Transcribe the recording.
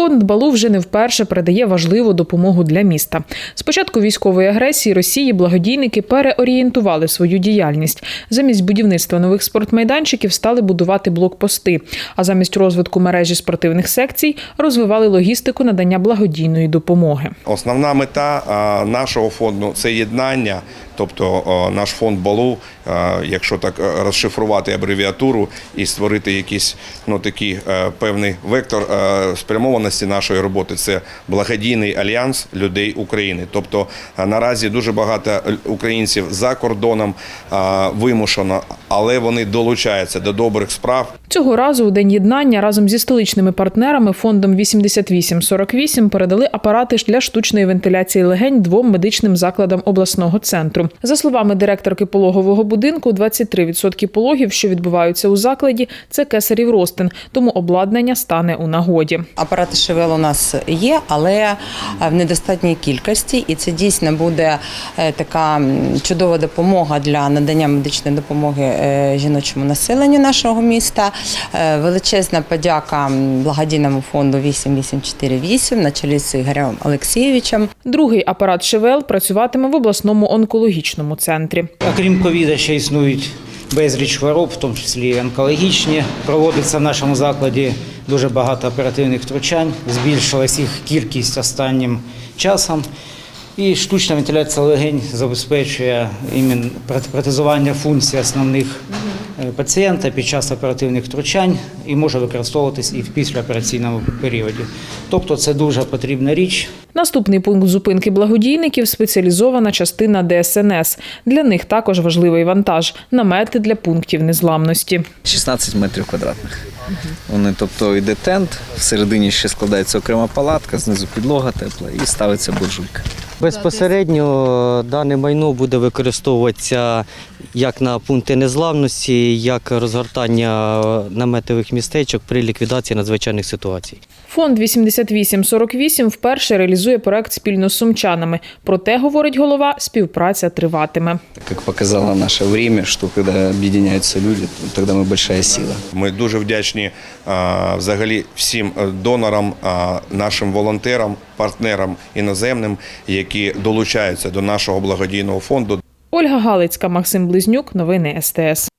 Фонд Балу вже не вперше передає важливу допомогу для міста. З початку військової агресії Росії благодійники переорієнтували свою діяльність. Замість будівництва нових спортмайданчиків стали будувати блокпости. А замість розвитку мережі спортивних секцій розвивали логістику надання благодійної допомоги. Основна мета нашого фонду це єднання. Тобто наш фонд балу, якщо так розшифрувати абревіатуру і створити якийсь ну такий е, певний вектор е, спрямованості нашої роботи, це благодійний альянс людей України. Тобто наразі дуже багато українців за кордоном вимушено, але вони долучаються до добрих справ. Цього разу у день єднання разом зі столичними партнерами фондом 8848 передали апарати для штучної вентиляції легень двом медичним закладам обласного центру. За словами директорки пологового будинку, 23% пологів, що відбуваються у закладі, це кесарів ростин, тому обладнання стане у нагоді. Апарати ШВЛ у нас є, але е, в недостатній кількості, і це дійсно буде е, така чудова допомога для надання медичної допомоги жіночому населенню нашого міста. Е, Величезна подяка благодійному фонду 8848 на чолі з Ігорем Олексійовичем. Другий апарат ШВЛ працюватиме в обласному онкологічному центрі. Окрім ковіда, ще існують безліч хвороб, в тому числі і онкологічні. Проводиться в нашому закладі дуже багато оперативних втручань. Збільшилась їх кількість останнім часом. І штучна вентиляція легень забезпечує іменно протезування функцій основних е, пацієнта під час оперативних втручань і може використовуватись і в післяопераційному періоді. Тобто це дуже потрібна річ. Наступний пункт зупинки благодійників спеціалізована частина ДСНС. Для них також важливий вантаж намети для пунктів незламності. 16 метрів квадратних. Вони, тобто, йде тент, всередині ще складається окрема палатка, знизу підлога тепла і ставиться буржуйка. Безпосередньо дане майно буде використовуватися як на пункти незламності, як розгортання наметових містечок при ліквідації надзвичайних ситуацій. Фонд 8848 вперше реалізує проект спільно з сумчанами. Проте, говорить голова, співпраця триватиме. Как показало наше время, что когда объединяются люди, то тогда мы большая сила. Ми дуже вдячні взагалі всім е, донорам, а, нашим волонтерам, партнерам іноземним, які долучаються до нашого благодійного фонду. Ольга Галицька, Максим Близнюк. Новини СТС.